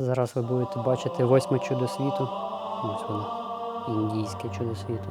Зараз ви будете бачити восьме чудо світу. Ось воно. Індійське чудо світу.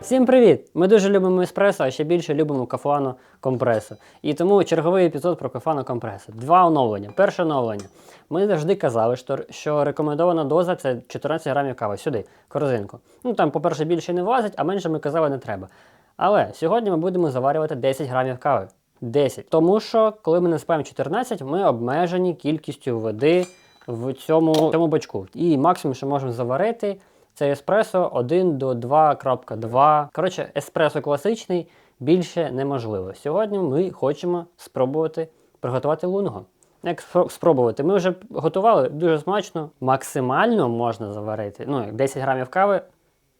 Всім привіт! Ми дуже любимо еспресо, а ще більше любимо кафуано компресо. І тому черговий епізод про кафуано компресо. Два оновлення. Перше оновлення. Ми завжди казали, що, рекомендована доза це 14 грамів кави. Сюди, корзинку. Ну там, по-перше, більше не влазить, а менше ми казали не треба. Але сьогодні ми будемо заварювати 10 грамів кави. 10. Тому що, коли ми насипаємо 14, ми обмежені кількістю води в цьому, в цьому бачку. І максимум, що можемо заварити, це еспресо 1 до 2.2. Коротше, еспресо класичний більше неможливо. Сьогодні ми хочемо спробувати приготувати лунго. Як спро- спробувати? Ми вже готували дуже смачно. Максимально можна заварити ну, 10 грамів кави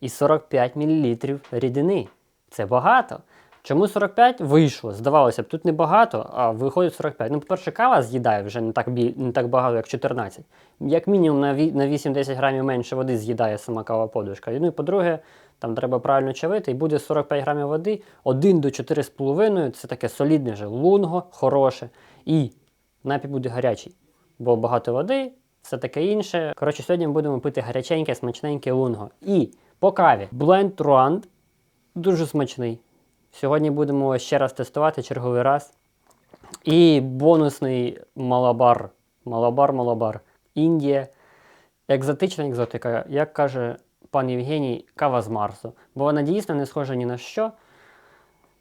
і 45 мл рідини. Це багато. Чому 45 вийшло? Здавалося б, тут небагато, а виходить 45. Ну, по-перше, кава з'їдає вже не так, бі... не так багато, як 14. Як мінімум на, ві... 8-10 грамів менше води з'їдає сама кава подушка. Ну і по-друге, там треба правильно чавити, і буде 45 грамів води, 1 до 4,5 це таке солідне же лунго, хороше. І напій буде гарячий, бо багато води, все таке інше. Коротше, сьогодні ми будемо пити гаряченьке, смачненьке лунго. І по каві Blend Ruand дуже смачний. Сьогодні будемо ще раз тестувати черговий раз. І бонусний малабар. Малабар, малабар. Індія. Екзотична екзотика, як каже пан Євгеній, кава з Марсу. Бо вона дійсно не схожа ні на що.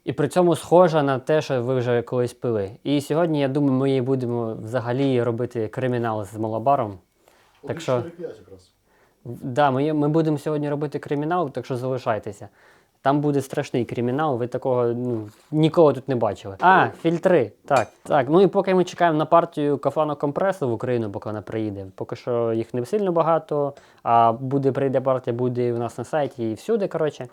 І при цьому схожа на те, що ви вже колись пили. І сьогодні, я думаю, ми її будемо взагалі робити кримінал з малабаром. Так що- 5 якраз. Да, ми, ми будемо сьогодні робити кримінал, так що залишайтеся. Там буде страшний кримінал, ви такого ну, ніколи тут не бачили. А, фільтри. Так, так. Ну і поки ми чекаємо на партію кафану компресу в Україну, поки вона приїде. Поки що їх не сильно багато, а буде прийде партія, буде у нас на сайті і всюди. коротше.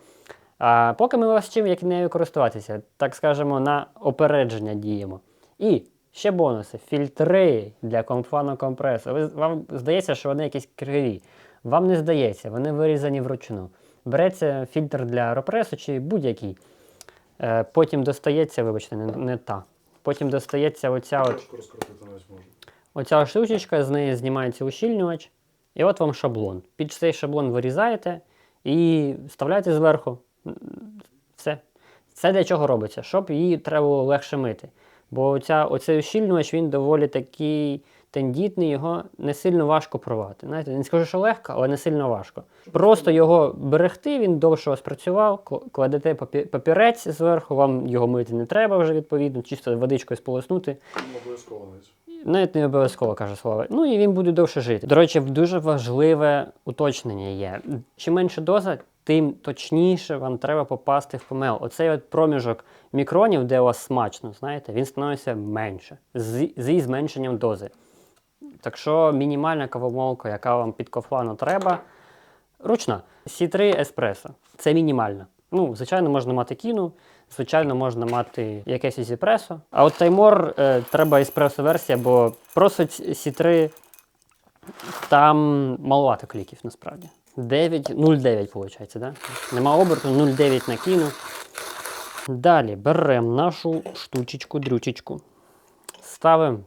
А поки ми вас вчимо, як нею користуватися, так скажемо, на опередження діємо. І ще бонуси: фільтри для комфану компресу. Ви, вам здається, що вони якісь криві. Вам не здається, вони вирізані вручну. Береться фільтр для аеропресу чи будь-який. Е, потім достається, вибачте, не, не та. Потім достається оця от. Оця штучечка, з неї знімається ущільнювач, і от вам шаблон. Під цей шаблон вирізаєте і вставляєте зверху. Все. Це для чого робиться? Щоб її треба було легше мити. Бо оця, оцей ущільнювач він доволі такий тендітний, його не сильно важко порвати. Знаєте, не скажу, що легко, але не сильно важко. Просто його берегти, він довше вас працював, кладете папірець зверху, вам його мити не треба вже відповідно, чисто водичкою сполоснути. Ну, обов'язково навіть. Не обов'язково каже Слава. Ну і він буде довше жити. До речі, дуже важливе уточнення є. Чим менше доза, тим точніше вам треба попасти в помел. Оцей от проміжок мікронів, де у вас смачно, знаєте, він становиться менше зі зменшенням дози. Так що мінімальна кавомолка, яка вам під кофлану треба, ручна. Сі3 еспресо. Це мінімальна. Ну, звичайно, можна мати кіну, звичайно, можна мати якесь еспресо. А от таймор е, треба еспресо-версія, бо просто Сі3 там маловато кліків насправді. 9, 0,9 виходить, да? Нема оберту, 0,9 накину. Далі беремо нашу штучечку, дрючечку. Ставимо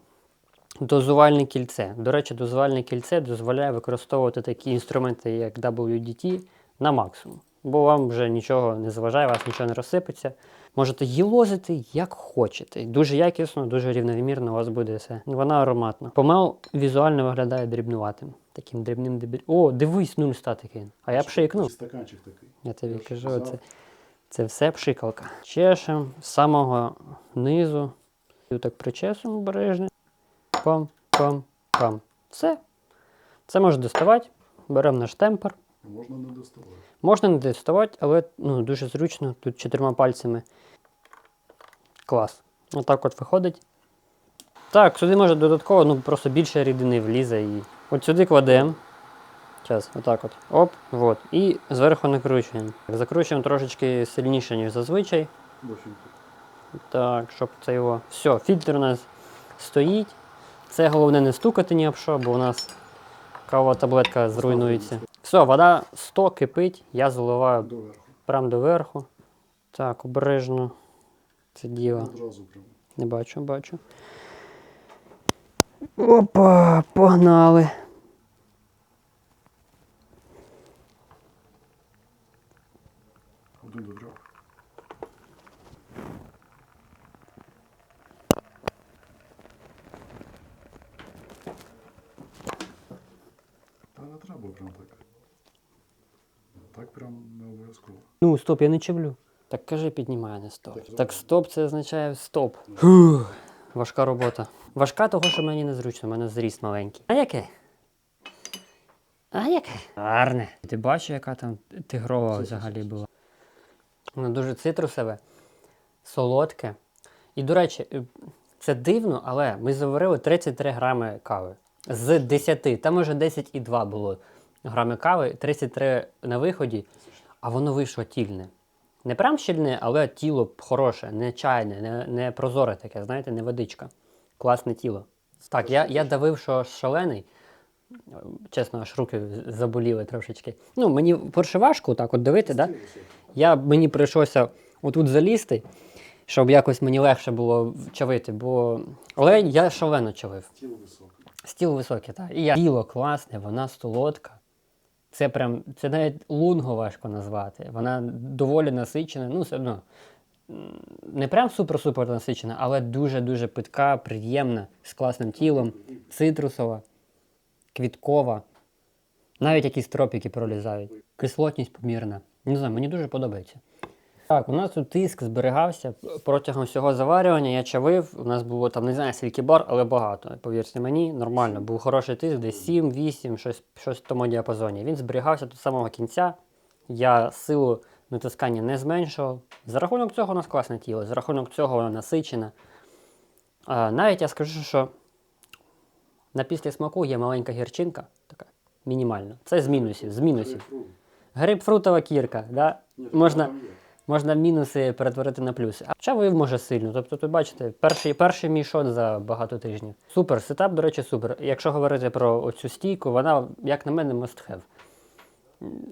дозувальне кільце. До речі, дозувальне кільце дозволяє використовувати такі інструменти, як WDT, на максимум. Бо вам вже нічого не заважає, вас нічого не розсипеться. Можете їлозити як хочете. Дуже якісно, дуже рівномірно у вас буде все. Вона ароматна. Помел візуально виглядає дрібнуватим. Таким дрібним дріб... О, дивись, нуль статики. А я пшикнув. Стаканчик такий. Я тобі Я кажу, це, це все пшикалка. Чешем з самого низу. І так причесуємо обережно. Пам, пам, пам. Все. Це можна доставати. Беремо наш темпер. Можна не доставати. Можна не доставати, але ну, дуже зручно. Тут чотирма пальцями. Клас. Отак от виходить. Так, сюди може додатково, ну просто більше рідини влізе і. От сюди кладемо. Зараз, отак от. Оп, от. І зверху накручуємо. Закручуємо трошечки сильніше, ніж зазвичай. Так, щоб це його. Все, фільтр у нас стоїть. Це головне не стукати ні об що, бо у нас кавова таблетка зруйнується. Все, вода 100 кипить, я заливаю Доверху. прямо до верху. Так, обережно. Це діло. Не бачу, бачу. Опа, погнали. Один треба прям так. Так прям не обов'язково. Ну, стоп, я не чевлю. Так кажи, піднімай, а не стоп. Так, Так стоп, це означає стоп. Фух, важка робота. Важка того, що мені незручно, у мене зріст маленький. А яке? А яке? Гарне. Ти бачиш, яка там тигрова взагалі була. Воно дуже цитрусове, солодке. І, до речі, е, це дивно, але ми заварили 33 грами кави. З 10. Там може 10,2 було грами кави, 33 на виході, а воно вийшло тільне. Не прям щільне, але тіло хороше, не чайне, не, не прозоре таке, знаєте, не водичка. Класне тіло. Так, я, я давив, що шалений. Чесно, аж руки заболіли трошечки. Ну, мені перше важко так от дивити, да? Я, мені прийшлося отут залізти, щоб якось мені легше було чавити, бо але я шалено чавив. Тіло високе. Стіл високий, так. І я... тіло класне, вона солодка. Це прям, це навіть лунго важко назвати. Вона доволі насичена, ну, все одно. Не прям супер-супер насичена, але дуже-дуже питка, приємна, з класним тілом, цитрусова, квіткова. Навіть якісь тропіки пролізають. Кислотність помірна. Не знаю, мені дуже подобається. Так, у нас тут тиск зберігався протягом всього заварювання. Я чавив. У нас було там не знаю скільки бар, але багато. Повірте мені, нормально. Був хороший тиск, десь 7, 8, щось, щось в тому діапазоні. Він зберігався до самого кінця. Я силу натискання не зменшував. За рахунок цього у нас класне тіло, за рахунок цього воно насичене. А, навіть я скажу, що на після смаку є маленька гірчинка, така мінімальна. Це з мінусів. З мінусів. Грейпфрут. Грейпфрутова кірка, да? Можна. Можна мінуси перетворити на плюси. А чавив може сильно. Тобто, тут бачите, перший, перший мій шот за багато тижнів. Супер, сетап, до речі, супер. Якщо говорити про оцю стійку, вона, як на мене, must have.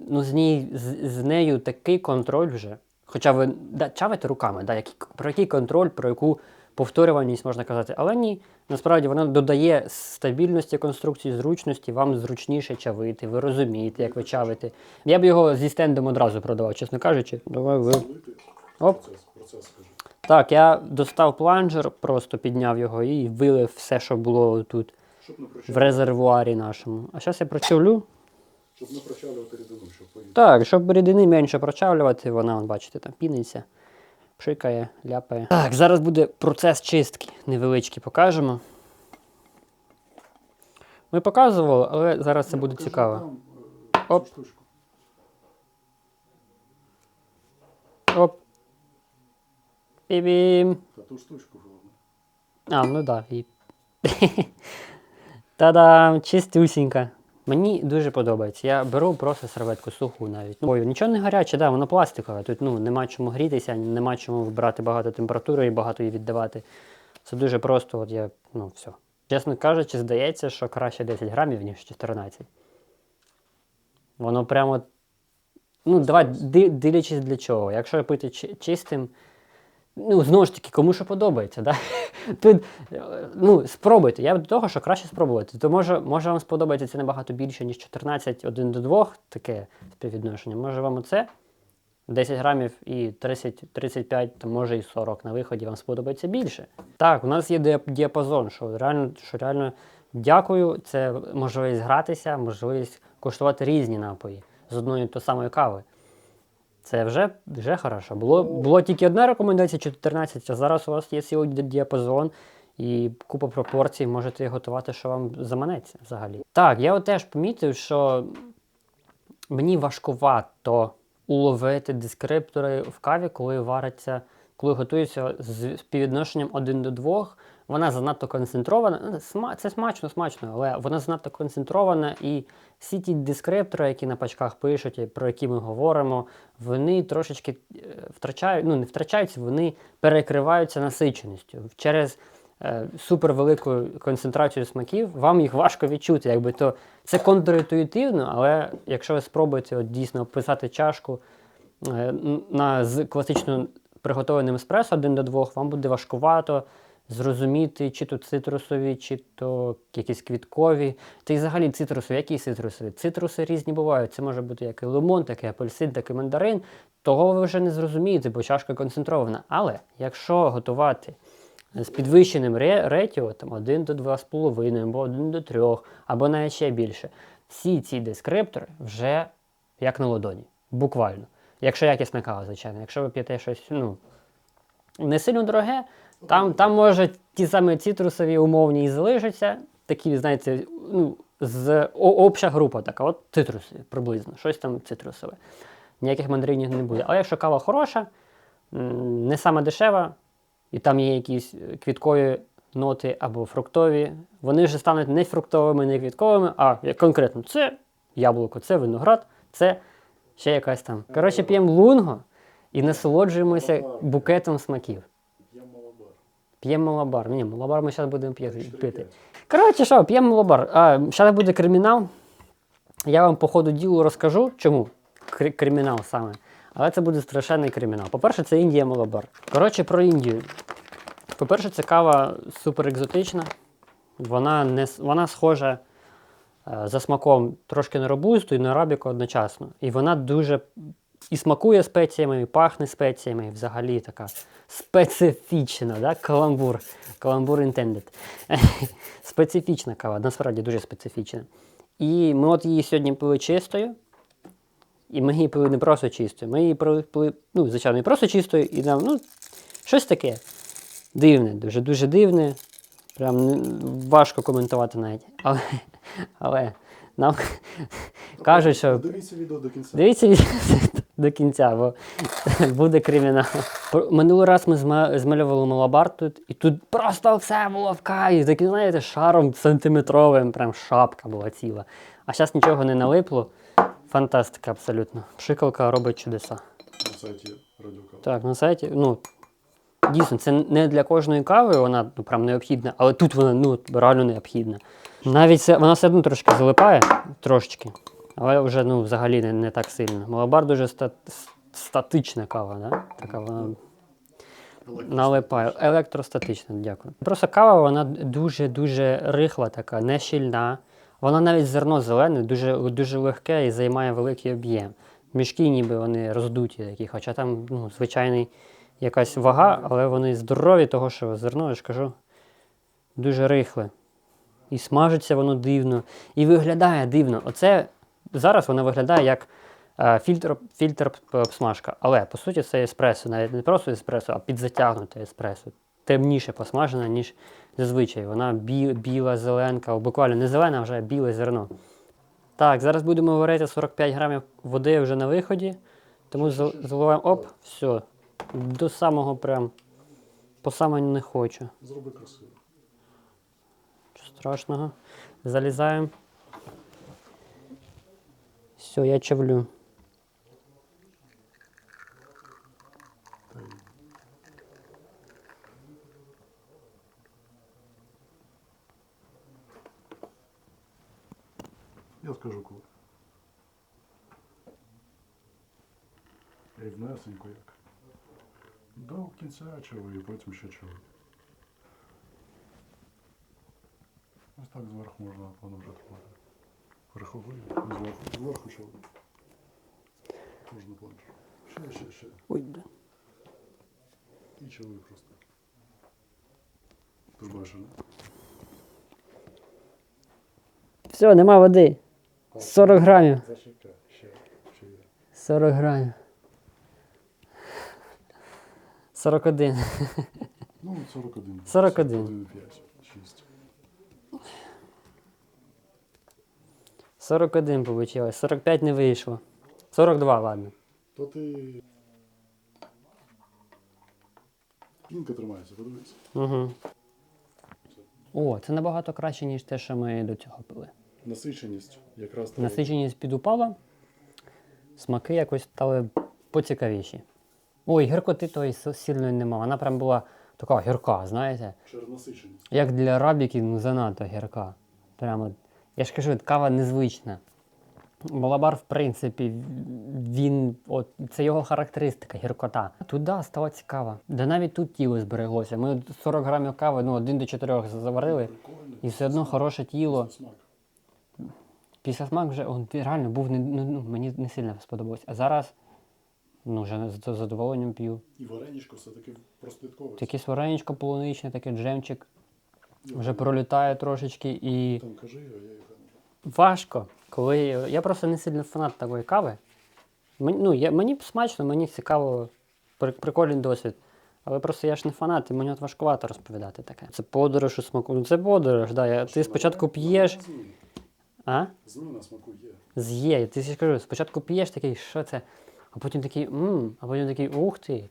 Ну, з, ній, з, з нею такий контроль вже. Хоча ви да, чавите руками, да, який, про який контроль, про яку повторюваність можна казати. Але ні, насправді вона додає стабільності конструкції, зручності, вам зручніше чавити, ви розумієте, як ви чавите. Я б його зі стендом одразу продавав, чесно кажучи. Давай ви. Оп. Так, я достав планжер, просто підняв його і вилив все, що було тут в резервуарі нашому. А зараз я прочавлю. щоб не прочавлювати рідину, щоб повітря. Так, щоб рідини менше прочавлювати, вона, бачите, там піниться, пшикає, ляпає. Так, зараз буде процес чистки невеличкий, покажемо. Ми показували, але зараз це буде цікаво. там, е, Оп. штучку. Оп. Бім. Та ту штучку головне. А, ну да. І... Та-дам, чистюсінька. Мені дуже подобається. Я беру просто серветку суху навіть. Ну, ой, нічого не гаряче, да, воно пластикове. Тут ну, нема чому грітися, нема чому вибирати багато температури і багато її віддавати. Це дуже просто, от я, ну, все. Чесно кажучи, здається, що краще 10 грамів, ніж 14. Воно прямо. Ну, давай, дивлячись для чого. Якщо пити чистим, ну, знову ж таки, кому що подобається, да? Тут, е, ну, спробуйте. Я до того, що краще спробувати. То може, може вам сподобається це набагато більше, ніж 14 один до 2, таке співвідношення. Може вам оце 10 грамів і 30, 35, то може і 40 на виході вам сподобається більше. Так, у нас є діапазон, що реально, що реально дякую. Це можливість гратися, можливість коштувати різні напої з одної то самої кави. Це вже, вже хорошо. Було, було тільки одна рекомендація 14, а зараз у вас є цілий діапазон і купа пропорцій, можете готувати, що вам заманеться взагалі. Так, я от теж помітив, що мені важкувато уловити дескриптори в каві, коли вариться, коли готується з співвідношенням 1 до 2. Вона занадто концентрована. Ну, Це смачно, смачно, але вона занадто концентрована, і всі ті дескриптори, які на пачках пишуть, про які ми говоримо, вони трошечки е, втрачають, ну не втрачаються, вони перекриваються насиченістю. Через е, супервелику концентрацію смаків вам їх важко відчути. Якби то це контрінтуїтивно, але якщо ви спробуєте от, дійсно описати чашку е, на з класично приготованим еспресо 1 до 2, вам буде важкувато зрозуміти, чи то цитрусові, чи то якісь квіткові. Та й взагалі цитрусові, які цитрусові? Цитруси різні бувають. Це може бути як і лимон, так і апельсин, так і мандарин. Того ви вже не зрозумієте, бо чашка концентрована. Але якщо готувати з підвищеним ре- ретіо, там 1 до 2,5, або 1 до 3, або навіть ще більше, всі ці дескриптори вже як на ладоні. Буквально. Якщо якісна кава, звичайно. Якщо ви п'єте щось, ну, не сильно дороге, там, там може ті самі цитрусові умовні і залишаться. Такі, знаєте, ну, з о- обща група така, от цитруси приблизно, щось там цитрусове. Ніяких мандаринів не буде. Але якщо кава хороша, не саме дешева, і там є якісь е, квіткові ноти або фруктові, вони вже стануть не фруктовими, не квітковими, а конкретно це яблуко, це виноград, це ще якась там. Коротше, п'ємо лунго і насолоджуємося букетом смаків. П'ємо малабар. Ні, малабар ми зараз будемо пити. Коротше, що, п'ємо малабар. А, зараз буде кримінал. Я вам по ходу ділу розкажу, чому кри- кримінал саме. Але це буде страшенний кримінал. По-перше, це Індія Малабар. Коротше, про Індію. По-перше, це кава супер екзотична. Вона, не, вона схожа е, за смаком трошки на робусту і на арабіку одночасно. І вона дуже і смакує спеціями, і пахне спеціями, і взагалі така специфічна, да? каламбур. Каламбур intended. Специфічна кава, насправді дуже специфічна. І ми от її сьогодні пили чистою. І ми її пили не просто чистою. Ми її пили, ну, звичайно, не просто чистою, і нам, ну, щось таке дивне, дуже дуже дивне. Прям важко коментувати навіть. Але, але нам кажуть, що Дивіться відео до кінця. Дивіться від- до кінця, бо буде кримінал. Минулий раз ми зма- змалювали малабар тут, і тут просто все було в кайф. Такий, знаєте, шаром сантиметровим, прям шапка була ціла. А зараз нічого не налипло. Фантастика абсолютно. Пшикалка робить чудеса. На сайті Радіокава. Так, на сайті, ну. Дійсно, це не для кожної кави, вона ну, прям необхідна, але тут вона ну, реально необхідна. Навіть це, вона все одно трошки залипає, трошечки, але вже ну, взагалі не, не так сильно. Малабар дуже ста, статична кава, да? така вона налипає. Електростатична, дякую. Просто кава вона дуже-дуже рихла, така, не щільна. Вона навіть зерно зелене, дуже, дуже легке і займає великий об'єм. Мішки ніби вони роздуті такі, хоча там ну, звичайний якась вага, але вони здорові, того що зерно, я ж кажу, дуже рихле. І смажиться воно дивно, і виглядає дивно. Оце зараз воно виглядає як е, фільтр, фільтр обсмажка. Але по суті це еспресо, навіть не просто еспресо, а підзатягнуте еспресо. Темніше посмажена, ніж зазвичай. Вона бі, біла, зеленка, буквально не зелена, а вже біле зерно. Так, зараз будемо варити 45 грамів води вже на виході. Тому заливаємо оп, все. До самого прям. По самому не хочу. Зроби красиво. Страшного. Залізаємо. Все, я чавлю. Та й Я скажу коли. Рівнесенько як. До кінця чого і потім ще чого. Ось так зверху можна воно вже тримати. Верховий, зверху, зверху чого. Можна планш. Ще, ще, ще. Ой, бля. І чоловік просто. Ти ж бачиш, не? Все, нема води. 40 грамів. Зачекай, ще, ще є. 40 грамів. 41. Ну, 41. 41. 5, 6. 41 вийшло. 45 не вийшло. 42, ладно. То ти... Пінка тримається, подивись. Угу. О, це набагато краще, ніж те, що ми до цього пили. Насиченість якраз треба. Насиченість підупала, смаки якось стали поцікавіші. Ой, гіркоти тої с- сильної нема. Вона прям була така гірка, знаєте. Через насиченість. Як для арабіки, ну занадто гірка. Прямо, я ж кажу, кава незвична. Малабар, в принципі, він, от, це його характеристика, гіркота. Тут да, стало цікаво. Да навіть тут тіло збереглося. Ми 40 грамів кави, ну, один до 4 заварили, і все одно хороше тіло. Після смак вже он, реально був не, ну, ну, мені не сильно сподобалось. А зараз ну, вже з задоволенням п'ю. І вареничко все-таки прослідковується. Якесь вареничко полуничне, таке джемчик. Вже пролітає трошечки і Там кажи, а я не важко, коли я просто не сильно фанат такої кави. Мені, ну, я, мені смачно, мені цікаво, при- прикольний досвід. Але просто я ж не фанат, і мені от важкувато розповідати таке. Це подорож у смаку. Ну це подорож, да. Я, ти спочатку п'єш, а? Зміна на смаку є. З'є. Ти ж кажу, спочатку п'єш такий, що це? А потім такий, мм, а потім такий, ух ти.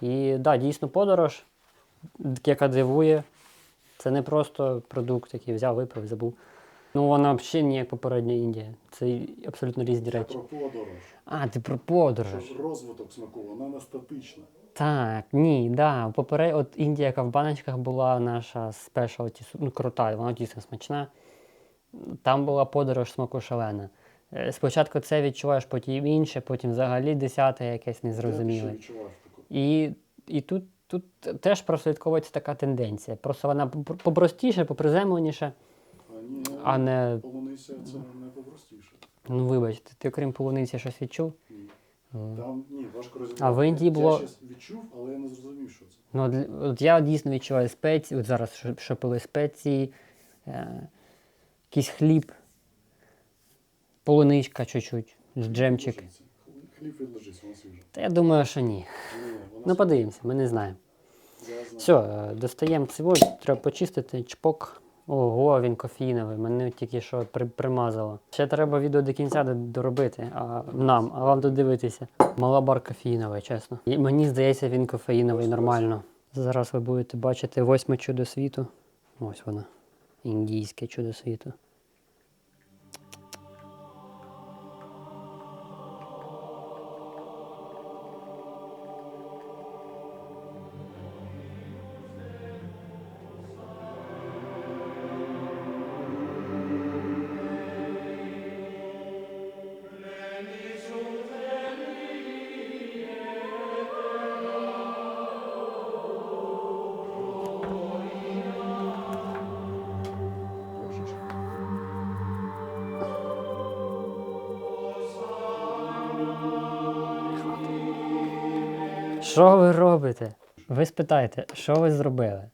І да, дійсно подорож, яка дивує. Це не просто продукт, який взяв, випив, забув. Ну, вона взагалі не як попередня Індія. Це абсолютно різні речі. про подорож. А, ти про подорож. Що розвиток смаку, вона не статична. Так, ні, да. Поперед, от Індія, яка в баночках була наша спешалті, ну крута, вона дійсно смачна. Там була подорож смаку шалена. Е, Спочатку це відчуваєш, потім інше, потім взагалі десяте якесь незрозуміле. І, і тут, тут теж прослідковується така тенденція. Просто вона попростіше, поприземленіше, А ні, а не. полуниця це не попростіше. Ну вибачте, ти окрім полуниці щось відчув? Ні. М. Там ні, важко розібрати. А в Індії було- Я щас відчув, але я не зрозумів, що це. Ну, от, я дійсно відчуваю спеції, от зараз що пили спеції, е, якийсь хліб, полуничка чуть-чуть, джемчик. Хліб відложиться, вона свіжа. Та я думаю, що ні. Ну подивимося, ми не знаємо. Все, достаємо цивуль, треба почистити, чпок. Ого, він кофеїновий, мене тільки що при, примазало. Ще треба відео до кінця доробити а, нам, а вам додивитися. Малабар кофеїновий, чесно. І мені здається, він кофеїновий нормально. Зараз ви будете бачити восьме чудо світу. Ось воно. Індійське чудо світу. Що ви робите? Ви спитаєте, що ви зробили?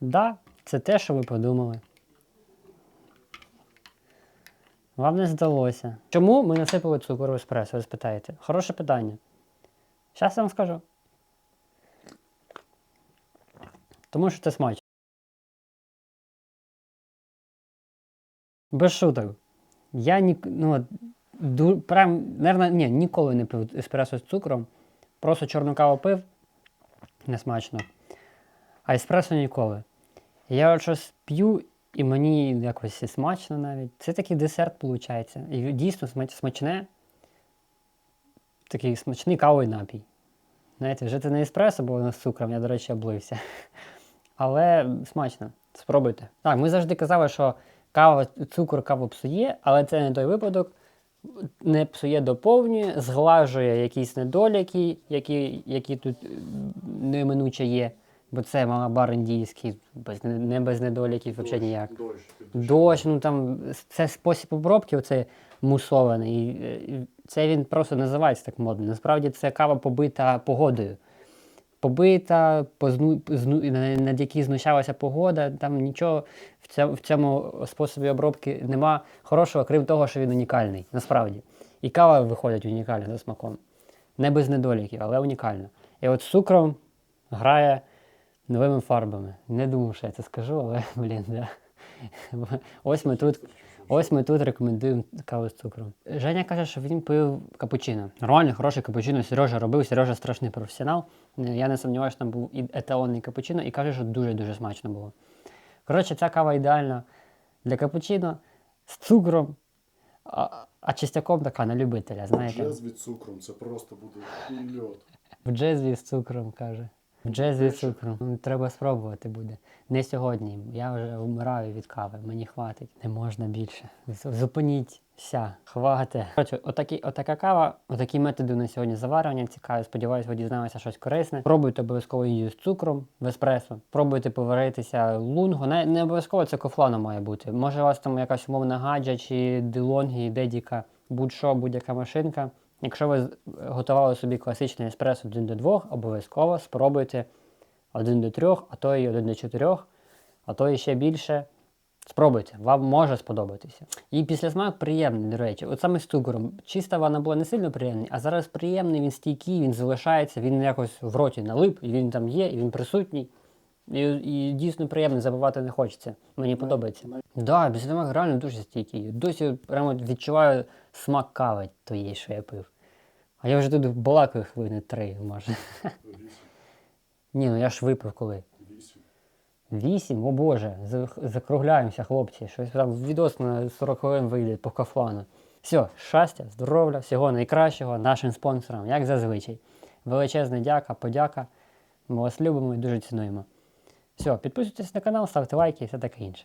Да, це те, що ви подумали. Вам не здалося. Чому ми насипали цукор в еспресо, ви спитаєте? Хороше питання. Зараз я вам скажу. Тому що це смачно. Без шуток. Я ні, ну, ду, прям, наверное, ні, ніколи не пив еспресо з цукром. Просто чорну каву пив, не смачно. А еспресо ніколи. Я щось п'ю, і мені якось і смачно навіть. Це такий десерт, виходить. І дійсно смачне. Такий смачний кавовий напій. Знаєте, вже це не еспресо, бо воно з цукром, я, до речі, облився. Але смачно. Спробуйте. Так, ми завжди казали, що кава, цукор каву псує, але це не той випадок. Не псує доповнює, зглажує якісь недоліки, які, які тут е, неминуче є. Бо це малабар індійський, без, не- без недоліків, взагалі ніяк. Дощ. Дощ, ну там це спосіб обробки, оцей мусований. Е, і це він просто називається так модно. Насправді це кава побита погодою. Побита, позну, зну, над якій знущалася погода. Там нічого в цьому, в цьому способі обробки нема хорошого, крім того, що він унікальний. Насправді. І кава виходить унікальна за смаком. Не без недоліків, але унікальна. І от з цукром грає новими фарбами. Не думав, що я це скажу, але блін, да. Ось ми тут. Ось ми тут рекомендуємо каву з цукром. Женя каже, що він пив капучино. Нормальний, хороший капучино. Сережа робив, Сережа страшний професіонал. Е, Я не сумніваюся, що там був і еталонний капучино і каже, що дуже-дуже смачно було. Коротше, ця кава ідеальна для капучино з цукром, а, а чистяком така на любителя, знаєте. Джез від цукром, це просто буде ульот. В джезві з цукром каже. Вже. Ну, Треба спробувати буде. Не сьогодні. Я вже вмираю від кави. Мені хватить. Не можна більше. Зупиніться. Коротше, отакі, отака кава, отакі методи на сьогодні заварювання цікаві. Сподіваюсь, ви дізналися щось корисне. Пробуйте обов'язково її з цукром в еспресо. Пробуйте поваритися лунго. Не, не обов'язково це кофлано має бути. Може, у вас там якась умовна гаджа чи делонгі, дедіка, будь-що, будь-яка машинка. Якщо ви готували собі класичний еспресо 1 до 2, обов'язково спробуйте 1 до 3, а то і 1 до 4, а то і ще більше. Спробуйте, вам може сподобатися. І після смак приємний, до речі. От саме з цукром. Чиста вона була не сильно приємний, а зараз приємний, він стійкий, він залишається, він якось в роті налип, і він там є, і він присутній. І, і дійсно приємно, забувати не хочеться. Мені подобається. Так, да, після смак реально дуже стійкий. Досі прямо відчуваю смак кави тієї, що я пив. А я вже тут балакаю хвилини три, може. Вісім. Ні, ну я ж випив коли. Вісім. Вісім, о Боже, закругляємося, хлопці. Щось там відос на 40 хвилин вийде по кафлану. Все, щастя, здоров'я, всього найкращого нашим спонсорам, як зазвичай. Величезна дяка, подяка. Ми вас любимо і дуже цінуємо. Все, підписуйтесь на канал, ставте лайки і все таке інше.